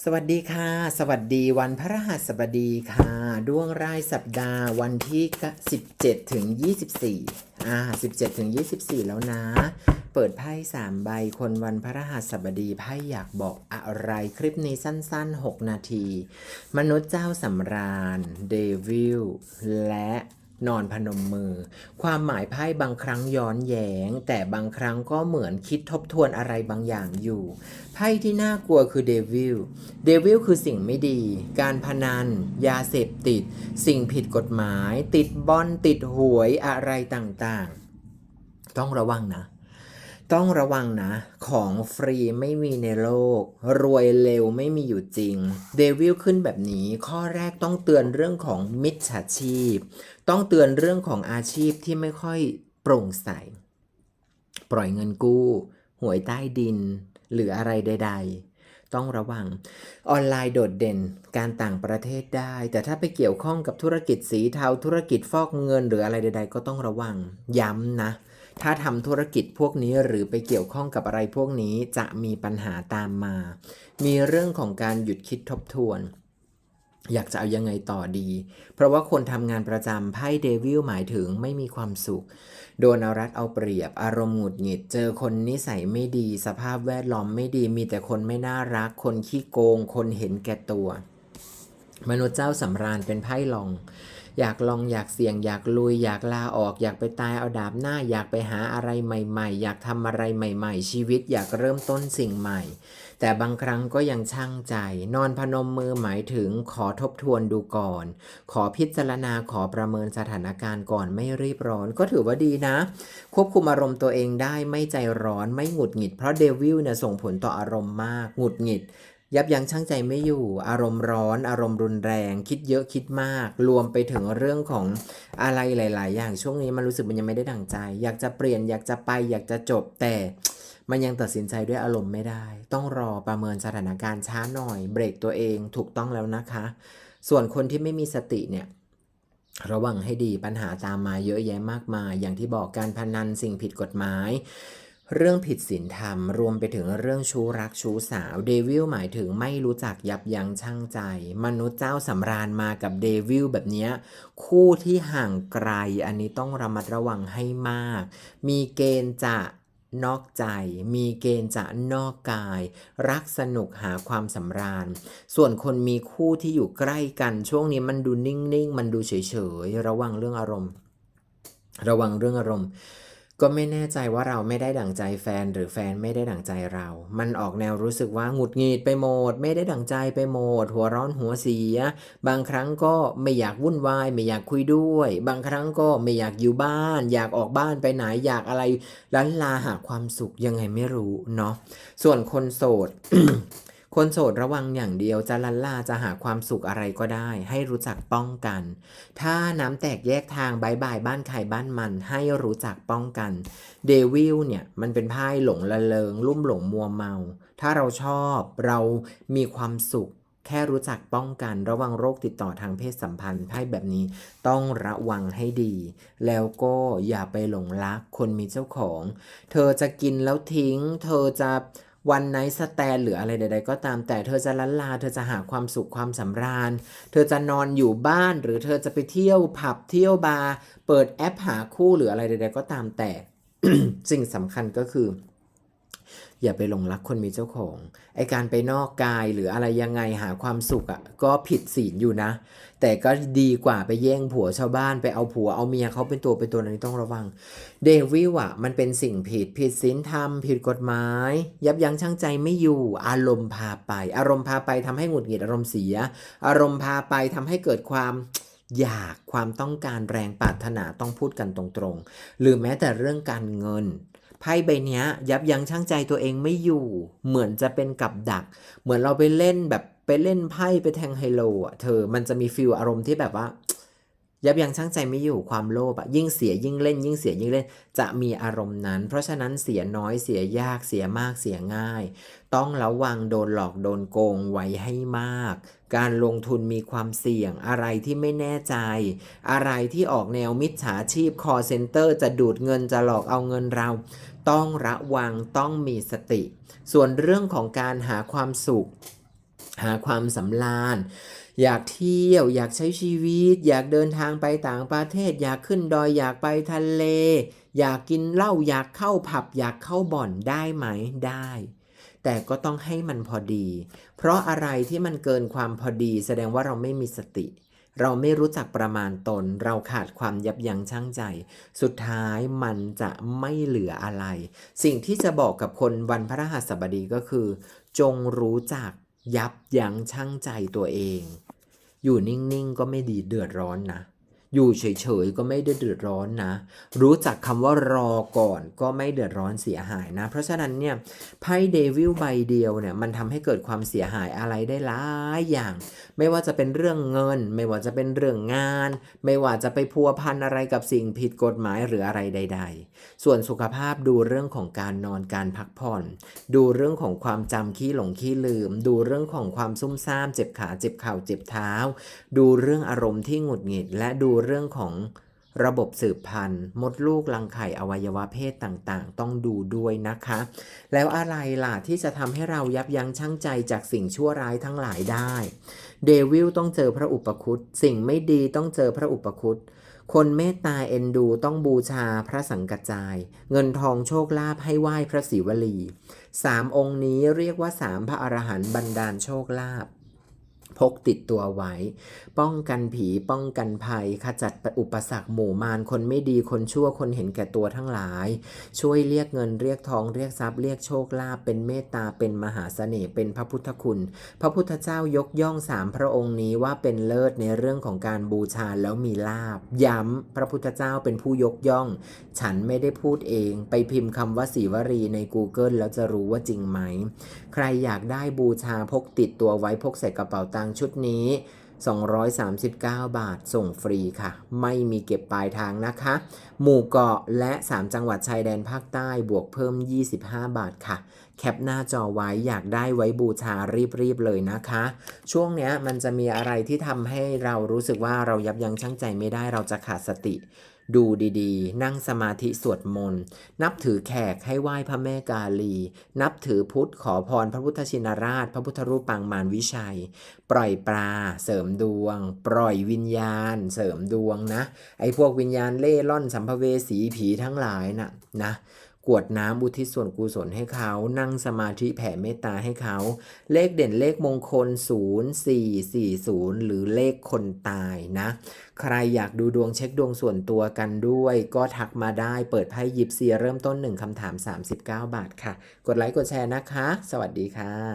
สวัสดีค่ะ สวัสดีวันพระรหัสบดีค่ะ ดวงรายสัปดาห์วันที่ 17 ถึง 24 อ่า 17 ถึง 24 แล้วนะ เปิดไพ่3ใบคนวันพระรหัสบดีไพ่อยากบอกอะไรคลิปนี้สั้นๆ 6 นาที มนุษย์เจ้าสำราญเดวิลและ นอนพนมมือ ความหมายไพ่บางครั้งย้อนแยง้ง แต่บางครั้งก็เหมือนคิดทบทวนอะไรบางอย่างอยู่ ไพ่ที่น่ากลัวคือเดวิล เดวิลคือสิ่งไม่ดี การพนัน ยาเสพติด สิ่งผิดกฎหมาย ติดบอลติดหวยอะไรต่างๆ ต้องระวังนะ ต้องระวังนะ ของฟรีไม่มีในโลก รวยเร็วไม่มีอยู่จริง เดวิลขึ้นแบบนี้ ข้อแรกต้องเตือนเรื่องของมิจฉาชีพ ต้องเตือนเรื่องของอาชีพที่ไม่ค่อยโปร่งใส ปล่อยเงินกู้ หวยใต้ดิน หรืออะไรใด ๆ ต้องระวัง ออนไลน์โดดเด่น การต่างประเทศได้ แต่ถ้าไปเกี่ยวข้องกับธุรกิจสีเทา ธุรกิจฟอกเงินหรืออะไรใด ๆ ก็ต้องระวัง ย้ำนะ ถ้าทำธุรกิจพวกนี้หรือไปเกี่ยวข้องกับอะไรพวกนี้จะมีปัญหาตามมา มีเรื่องของการหยุดคิดทบทวน อยากจะเอายังไงต่อดี เพราะว่าคนทำงานประจำไพ่เดวิลหมายถึงไม่มีความสุข โดนเอารัดเอาเปรียบ อารมณ์หงุดหงิด เจอคนนิสัยไม่ดี สภาพแวดล้อมไม่ดี มีแต่คนไม่น่ารัก คนขี้โกง คนเห็นแก่ตัว มนุษย์เจ้าสำราญเป็นไพ่ลอง อยากลองอยากเสี่ยง อยากลุย อยากลาออก อยากไปตายเอาดาบหน้า อยากไปหาอะไรใหม่ๆ อยากทำอะไรใหม่ๆ ชีวิตอยากเริ่มต้นสิ่งใหม่ แต่บางครั้งก็ยังช่างใจ นอนพนมมือหมายถึงขอทบทวนดูก่อน ขอพิจารณาขอประเมินสถานการณ์ก่อนไม่รีบร้อน ก็ถือว่าดีนะ ควบคุมอารมณ์ตัวเองได้ไม่ใจร้อนไม่หงุดหงิด เพราะเดวิลเนี่ยส่งผลต่ออารมณ์มากหงุดหงิด ยับยั้งชั่งใจไม่อยู่ อารมณ์ร้อน อารมณ์รุนแรง คิดเยอะคิดมาก รวมไปถึงเรื่องของอะไรหลาย ๆ อย่างช่วงนี้มันรู้สึกมันยังไม่ได้ดั่งใจ อยากจะเปลี่ยนอยากจะไปอยากจะจบแต่มันยังตัดสินใจด้วยอารมณ์ไม่ได้ ต้องรอประเมินสถานการณ์ช้าหน่อย เบรกตัวเองถูกต้องแล้วนะคะ ส่วนคนที่ไม่มีสติเนี่ยระวังให้ดีปัญหาตามมาเยอะแยะมากมาย อย่างที่บอกการพนันสิ่งผิดกฎหมาย เรื่องผิดศีลธรรม รวมไปถึงเรื่องชู้รักชู้สาว เดวิลหมายถึงไม่รู้จักยับยั้งชั่งใจ มนุษย์เจ้าสำราญมากับเดวิลแบบนี้ คู่ที่ห่างไกล อันนี้ต้องระมัดระวังให้มาก มีเกณฑ์จะนอกใจ มีเกณฑ์จะนอกกาย รักสนุกหาความสำราญ ส่วนคนมีคู่ที่อยู่ใกล้กันช่วงนี้มันดูนิ่งๆ มันดูเฉยๆ ระวังเรื่องอารมณ์ ระวังเรื่องอารมณ์ ก็ไม่แน่ใจว่าเราไม่ได้ดั่งใจแฟนหรือแฟนไม่ได้ดั่งใจเรา มันออกแนวรู้สึกว่าหงุดหงิดไปหมด ไม่ได้ดั่งใจไปหมด หัวร้อนหัวเสีย บางครั้งก็ไม่อยากวุ่นวาย ไม่อยากคุยด้วย บางครั้งก็ไม่อยากอยู่บ้าน อยากออกบ้านไปไหนอยากอะไรลันลาหาความสุขยังไงไม่รู้เนาะส่วนคนโสด คนโสดระวังอย่างเดียวจะลันลาจะหาความสุขอะไรก็ได้ ให้รู้จักป้องกัน ถ้าน้ำแตกแยกทางบายบายบ้านใครบ้านมันให้รู้จักป้องกันเดวิลเนี่ยมันเป็นไพ่หลงละเลงลุ่มหลงมัวเมา ถ้าเราชอบเรามีความสุข แค่รู้จักป้องกันระวังโรคติดต่อทางเพศสัมพันธ์ไพ่แบบนี้ต้องระวังให้ดี แล้วก็อย่าไปหลงรักคนมีเจ้าของ เธอจะกินแล้วทิ้ง เธอจะ วันไนสแตนหรืออะไรใด ๆ ก็ตามแต่เธอจะลันลา เธอจะหาความสุขความสำราญ เธอจะนอนอยู่บ้านหรือเธอจะไปเที่ยวผับเที่ยวบาร์เปิดแอปหาคู่หรืออะไรใด ๆ ก็ตามแต่สิ่งสำคัญก็คือ อย่าไปหลงรักคนมีเจ้าของ ไอการไปนอกกายหรืออะไรยังไงหาความสุขอะ่ะก็ผิดศีลอยู่นะ แต่ก็ดีกว่าไปแย่งผัวชาวบ้านไปเอาผัวเอาเมียเขาเป็นตัวเป็นตัวนี้ต้องระวัง เดวิลอะมันเป็นสิ่งผิดผิดศีลธรรม ผิดกฎหมาย ยับยั้งชั่งใจไม่อยู่ อารมณ์พาไป อารมณ์พาไปทำให้หงุดหงิดอารมณ์เสีย อารมณ์พาไปทำให้เกิดความอยากความต้องการแรงปรารถนาต้องพูดกันตรงๆ หรือแม้แต่เรื่องการเงิน ไพ่ใบนี้ยยับยั้งชั่งใจตัวเองไม่อยู่ เหมือนจะเป็นกับดัก เหมือนเราไปเล่นแบบไปเล่นไพ่ไปแทงไฮโลอะเธอมันจะมีฟิลอารมณ์ที่แบบว่า ยับยั้งชั่งใจไม่อยู่ความโลภอะยิ่งเสียยิ่งเล่น ยิ่งเสียยิ่งเล่น จะมีอารมณ์นั้น เพราะฉะนั้นเสียน้อยเสียยากเสียมากเสียง่าย ต้องระวังโดนหลอกโดนโกงไว้ให้มาก การลงทุนมีความเสี่ยง อะไรที่ไม่แน่ใจ อะไรที่ออกแนวมิจฉาชีพ call center จะดูดเงินจะหลอกเอาเงินเรา ต้องระวังต้องมีสติ ส่วนเรื่องของการหาความสุข หาความสำราญ อยากเที่ยว อยากใช้ชีวิต อยากเดินทางไปต่างประเทศ อยากขึ้นดอย อยากไปทะเล อยากกินเหล้าอยากเข้าผับ อยากเข้าบ่อนได้ไหมได้ แต่ก็ต้องให้มันพอดี เพราะอะไรที่มันเกินความพอดี แสดงว่าเราไม่มีสติ เราไม่รู้จักประมาณตน เราขาดความยับยั้งชั่งใจ สุดท้ายมันจะไม่เหลืออะไร สิ่งที่จะบอกกับคนวันพระรหัสบดีก็คือ จงรู้จัก ยับยั้งชั่งใจตัวเอง อยู่นิ่ง ๆ ก็ไม่ดีเดือดร้อนนะ อยู่เฉยๆก็ไม่ได้เดือดร้อนนะ รู้จักคำว่ารอก่อนก็ไม่เดือดร้อนเสียหายนะ เพราะฉะนั้นเนี่ยไพ่เดวิลใบเดียวเนี่ยมันทำให้เกิดความเสียหายอะไรได้หลายอย่าง ไม่ว่าจะเป็นเรื่องเงิน ไม่ว่าจะเป็นเรื่องงาน ไม่ว่าจะไปพัวพันอะไรกับสิ่งผิดกฎหมายหรืออะไรใด ๆ ส่วนสุขภาพดูเรื่องของการนอนการพักผ่อน ดูเรื่องของความจำขี้หลงขี้ลืม ดูเรื่องของความซุ่มซ่ามเจ็บขาเจ็บเข่าเจ็บเท้า ดูเรื่องอารมณ์ที่หงุดหงิด และดูเรื่องของระบบสืบพันธุ์ มดลูกรังไข่อวัยวะเพศต่างๆ ต้องดูด้วยนะคะ แล้วอะไรล่ะที่จะทำให้เรายับยั้งชั่งใจจากสิ่งชั่วร้ายทั้งหลายได้ เดวิลต้องเจอพระอุปคุตสิ่งไม่ดีต้องเจอพระอุปคุตคนเมตตาเอ็นดูต้องบูชาพระสังกัจจาย เงินทองโชคลาภให้ไหว้พระศิวลีสามองค์นี้เรียกว่าสามพระอรหันต์บันดาลโชคลาภ พกติดตัวไว้ ป้องกันผีป้องกันภัย ขจัดอุปสรรคหมู่มารคนไม่ดีคนชั่วคนเห็นแก่ตัวทั้งหลาย ช่วยเรียกเงินเรียกทองเรียกทรัพย์เรียกโชคลาภเป็นเมตตาเป็นมหาเสน่ห์เป็นพระพุทธคุณ พระพุทธเจ้ายกย่องสามพระองค์นี้ว่าเป็นเลิศในเรื่องของการบูชาแล้วมีลาบย้ำพระพุทธเจ้าเป็นผู้ยกย่อง ฉันไม่ได้พูดเอง ไปพิมพ์คำว่าสีวรีใน Google แล้วจะรู้ว่าจริงไหม ใครอยากได้บูชาพกติดตัวไว้พกใส่กระเป๋าตังชุดนี้ 239 บาทส่งฟรีค่ะ ไม่มีเก็บปลายทางนะคะ หมู่เกาะและ 3 จังหวัดชายแดนภาคใต้บวกเพิ่ม 25 บาทค่ะ แคปหน้าจอไว้อยากได้ไว้บูชารีบๆเลยนะคะ ช่วงเนี้ยมันจะมีอะไรที่ทำให้เรารู้สึกว่าเรายับยั้งชั่งใจไม่ได้เราจะขาดสติ ดูดีๆ นั่งสมาธิสวดมนต์ นับถือแขกให้ไหว้พระแม่กาลี นับถือพุทธขอพรพระพุทธชินราช พระพุทธรูปปางมารวิชัย ปล่อยปลา เสริมดวง ปล่อยวิญญาณ เสริมดวงนะ ไอ้พวกวิญญาณเล่ร่อนสัมภเวสีผีทั้งหลายน่ะนะ กวดน้ำบุทิศส่วนกุศลให้เขา นั่งสมาธิแผ่เมตตาให้เขา เลขเด่นเลขมงคล 0440 หรือเลขคนตายนะ ใครอยากดูดวงเช็คดวงส่วนตัวกันด้วย ก็ทักมาได้เปิดไพ่ยิปซีเริ่มต้น 1คำถาม 39 บาทค่ะ กดไลค์กดแชร์นะคะ สวัสดีค่ะ